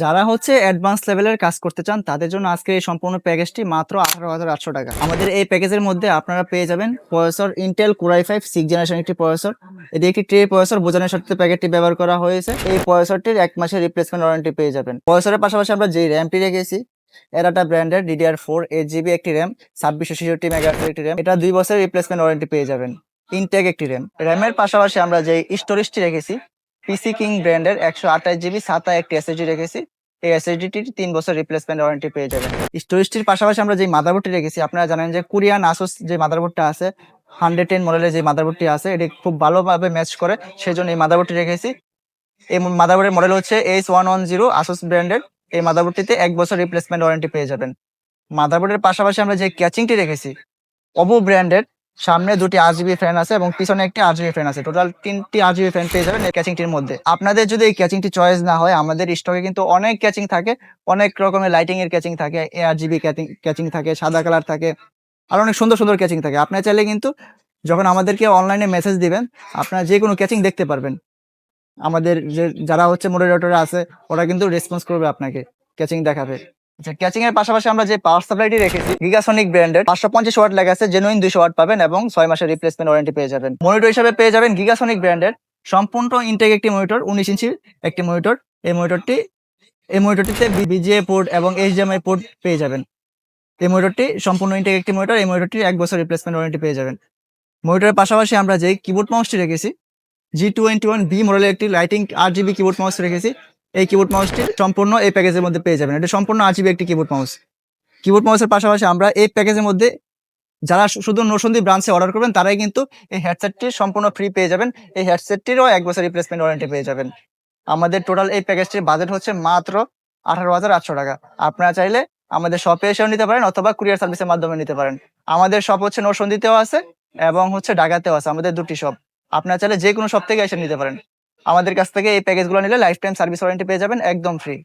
যারা হচ্ছে অ্যাডভান্স লেভেলের কাজ করতে চান, তাদের জন্য আজকে এই সম্পূর্ণ প্যাকেজটি মাত্র আঠারো হাজার আটশো টাকা। আমাদের এই প্যাকেজের মধ্যে আপনারা পেয়ে যাবেন processor Intel core i five six generation একটি প্রসেসর এটি একটি ট্রে প্রসেসর বোঝানোর সাথে প্যাকেটটি ব্যবহার করা হয়েছে। এই প্রসেসরটির এক মাসের রিপ্লেসমেন্ট ওয়ারেন্টি পেয়ে যাবেন। প্রসেসরের পাশাপাশি আমরা যে র্যামটি রেখেছি এরাটা ব্র্যান্ডের ডিডিআর ফোর এইট জিবি একটি র্যাম ছাব্বিশশো ছেষট্টি মেগা একটি র্যাম এটা দুই বছরের রিপ্লেসমেন্ট ওয়ারেন্টি পেয়ে যাবেন। ইনটেক একটি র্যাম র্যামের পাশাপাশি আমরা যে স্টোরেজটি রেখেছি পিসি কিং ব্র্যান্ডের একশো আঠাশ জিবি সাতা একটি এসএসডি রেখেছি। এই এসএসডিটির তিন বছর রিপ্লেসমেন্ট ওয়ারেন্টি পেয়ে যাবেন। স্টোরেজটির পাশাপাশি আমরা যে মাদারবোর্ডটি রেখেছি, আপনারা জানেন যে কোরিয়ান আসুস যে মাদারবোর্ডটা আছে হান্ড্রেড টেন মডেলের যে মাদারবোর্ডটি আছে, এটি খুব ভালোভাবে ম্যাচ করে সেই জন্য এই মাদারবোর্ডটি রেখেছি। এই মাদারবোর্ডের মডেল হচ্ছে H one one zero Asus ব্র্যান্ডের এই মাদারবোর্ডটিতে এক বছর রিপ্লেসমেন্ট ওয়ারেন্টি পেয়ে যাবেন। মাদারবোর্ডের পাশাপাশি আমরা যে ক্যাচিংটি রেখেছি অবু ব্র্যান্ডের সামনে দুটি আরজিবি ফ্যান আছে এবং পিছনে একটি আরজিবি ফ্যান আছে। টোটাল তিনটি আরজিবি ফ্যান পেয়ে যাবেন এই ক্যাচিংটির মধ্যে। আপনাদের যদি এই ক্যাচিংটি চয়েস না হয়, আমাদের স্টকে কিন্তু অনেক ক্যাচিং থাকে, অনেক রকমের লাইটিং এর ক্যাচিং থাকে এ এআরজিবি ক্যাচিং ক্যাচিং থাকে, সাদা কালার থাকে, আর অনেক সুন্দর সুন্দর ক্যাচিং থাকে। আপনারা চাইলে কিন্তু যখন আমাদেরকে অনলাইনে মেসেজ দিবেন, আপনারা যে কোনো ক্যাচিং দেখতে পারবেন। আমাদের যে, যারা হচ্ছে মডারেটর আছে, ওরা কিন্তু রেসপন্স করবে আপনাকে ক্যাচিং দেখাবে। আচ্ছা ক্যাচিং এর পাশাপাশি আমরা যে পাওয়ার সাপ্লাইটি রেখেছি গিগাসনিক ব্র্যান্ডের পাঁচশো পঞ্চাশ ওয়াট লেখা আছে জেনুইন দুইশো ওয়াট পাবেন এবং ছয় মাসের রিপ্লেসমেন্ট ওয়ারেন্টি পেয়ে যাবেন। মনিটর হিসাবে পেয়ে যাবেন গিগাসনিক ব্র্যান্ডের সম্পূর্ণ ইনটেক একটি মনিটর উনিশ ইঞ্চির একটি মনিটর এই মনিটরটি এই মনিটরটিতে বিজিএ পোর্ট এবং এইচডিএমআই পোর্ট পেয়ে যাবেন। এই মনিটরটি সম্পূর্ণ ইনটেক একটি মনিটর এই মনিটরটির এক বছর রিপ্লেসমেন্ট ওয়ারেন্টি পেয়ে যাবেন। মনিটরের পাশাপাশি আমরা যে কিবোর্ড মাউসটি রেখেছি জি টোয়েন্টি ওয়ান বি মডেলের একটি লাইটিং আট জিবি কিবোর্ড মাউস রেখেছি এই কিবোর্ড মাউসটি সম্পূর্ণ এই প্যাকেজের মধ্যে পেয়ে যাবেন। এটা সম্পূর্ণ আট একটি কিবোর্ড মাউস কিবোর্ড মাউসের পাশাপাশি আমরা এই প্যাকেজের মধ্যে যারা শুধু নসন্দি ব্রাঞ্চে অর্ডার করবেন, তারাই কিন্তু এই হেডসেটটি সম্পূর্ণ ফ্রি পেয়ে যাবেন। এই হেডসেটটিরও এক বছর রিপ্লেসমেন্ট ওয়ারেন্টি পেয়ে যাবেন। আমাদের টোটাল এই প্যাকেজটির বাজেট হচ্ছে মাত্র আঠারো হাজার আটশো টাকা। আপনারা চাইলে আমাদের শপে এসেও নিতে পারেন অথবা কুরিয়ার সার্ভিসের মাধ্যমে নিতে পারেন। আমাদের শপ হচ্ছে নরসন্দিতেও আছে এবং হচ্ছে ঢাকাতেও আছে, আমাদের দুটি শপ আপনারা চাইলে যে কোনো শপ থেকে এসে নিতে পারেন। আমাদের কাছ থেকে এই প্যাকেজগুলো নিলে লাইফ টাইম সার্ভিস ওয়ারেন্টি পেয়ে যাবেন একদম ফ্রি